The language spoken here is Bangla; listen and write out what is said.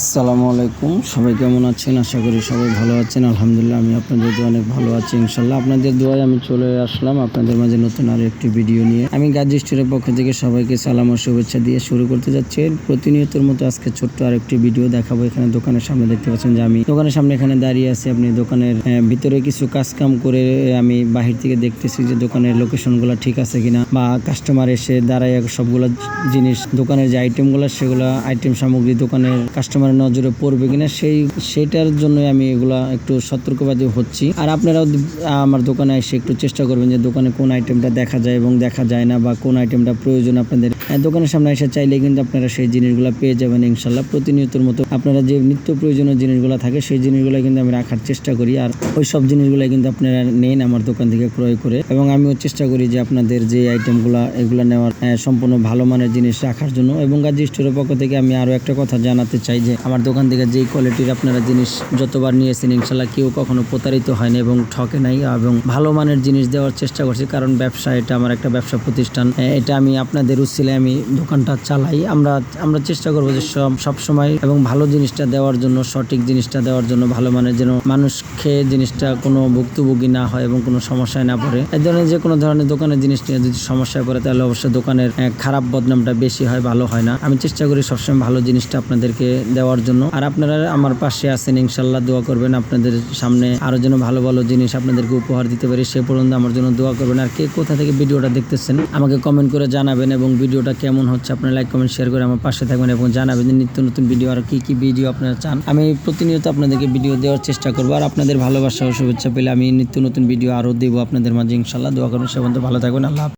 আসসালামু আলাইকুম। সবাই কেমন আছেন? আশা করি সবাই ভালো আছেন। আলহামদুলিল্লাহ, আমি আপনাদের দোয়া অনেক ভালো আছি ইনশাল্লাহ আপনাদের দোয়ায় আমি চলে আসলাম আপনাদের মাঝে নতুন আরও একটি ভিডিও নিয়ে। আমি গাজী স্টোরের পক্ষ থেকে সবাইকে সালাম ও শুভেচ্ছা দিয়ে শুরু করতে যাচ্ছি। প্রতিনিয়তের মতো আজকে ছোট্ট আরেকটি ভিডিও দেখাবো। এখানে দোকানের সামনে দেখতে পাচ্ছেন যে আমি দোকানের সামনে এখানে দাঁড়িয়ে আছি। আপনি দোকানের ভিতরে কিছু কাজ কাম করে আমি বাহির থেকে দেখতেছি যে দোকানের লোকেশনগুলো ঠিক আছে কিনা বা কাস্টমার এসে দাঁড়ায় সবগুলো জিনিস, দোকানের যে আইটেমগুলো সেগুলো আইটেম সামগ্রী দোকানের কাস্টমারের নজরে পড়বে কিনা সেই সেটার জন্য আমি এগুলা একটু সতর্কবাদী হচ্ছি। আর আপনারাও আমার দোকানে এসে একটু চেষ্টা করবেন যে দোকানে কোন আইটেমটা দেখা যায় এবং দেখা যায় না বা কোন আইটেমটা প্রয়োজন আপনাদের। দোকানের সামনে এসে চাইলে কিন্তু আপনারা সেই জিনিসগুলো পেয়ে যাবেন ইনশাল্লাহ। প্রতিনিয়তর মতো আপনারা যে নিত্য প্রয়োজনীয় জিনিসগুলো থাকে সেই জিনিসগুলো কিন্তু আমি রাখার চেষ্টা করি। আর ওই সব জিনিসগুলো কিন্তু আপনারা নেন আমার দোকান থেকে ক্রয় করে। এবং আমিও চেষ্টা করি যে আপনাদের যে আইটেমগুলো এগুলো নেওয়ার আহ, সম্পূর্ণ ভালো মানের জিনিস রাখার জন্য। এবং গাজী স্টোরের পক্ষ থেকে আমি আরও একটা কথা জানাতে চাই যে আমার দোকান থেকে যেই কোয়ালিটির আপনারা জিনিস যতবার নিয়েছেন ইনশাল্লাহ কেউ কখনো প্রতারিত হয়নি এবং ঠকে নাই এবং ভালো মানের জিনিস দেওয়ার চেষ্টা করছি। কারণ ব্যবসা, এটা আমার একটা ব্যবসা প্রতিষ্ঠান। এটা আমি আপনাদের উচ্ছিলে আমি দোকানটা চালাই। আমরা আমরা চেষ্টা করব যে সব সবসময় এবং ভালো জিনিসটা দেওয়ার জন্য, সঠিক জিনিসটা দেওয়ার জন্য, ভালো মানের যেন মানুষ খেয়ে জিনিসটা কোনো ভুক্তভোগী না হয় এবং কোনো সমস্যায় না পড়ে। এই ধরনের যে কোনো ধরনের দোকানের জিনিস নিয়ে যদি সমস্যায় পড়ে, তাহলে অবশ্যই দোকানের খারাপ বদনামটা বেশি হয়, ভালো হয় না। আমি চেষ্টা করি সবসময় ভালো জিনিসটা আপনাদেরকে দেওয়ার জন্য। আর আপনারা আমার পাশে আছেন, ইনশাল্লাহ দোয়া করবেন। আপনাদের সামনে আরও যেন ভালো ভালো জিনিস আপনাদেরকে উপহার দিতে পারি, সে পর্যন্ত আমার জন্য দোয়া করবেন। আর কে কোথা থেকে ভিডিওটা দেখতেছেন, আমাকে কমেন্ট করে জানাবেন এবং ভিডিওটা কেমন হচ্ছে আপনারা লাইক কমেন্ট শেয়ার করে আমার পাশে থাকবেন এবং জানাবেন যে নিত্য নতুন ভিডিও আর কি কি ভিডিও আপনারা চান। আমি প্রতিনিয়ত আপনাদেরকে ভিডিও দেওয়ার চেষ্টা করব আর আপনাদের ভালোবাসা ও শুভেচ্ছা পেলে আমি নিত্য নতুন ভিডিও আরও দেবো আপনাদের মাঝে, ইনশাল্লাহ দোয়া করবেন। সে পর্যন্ত ভালো থাকবেন, আল্লাহ।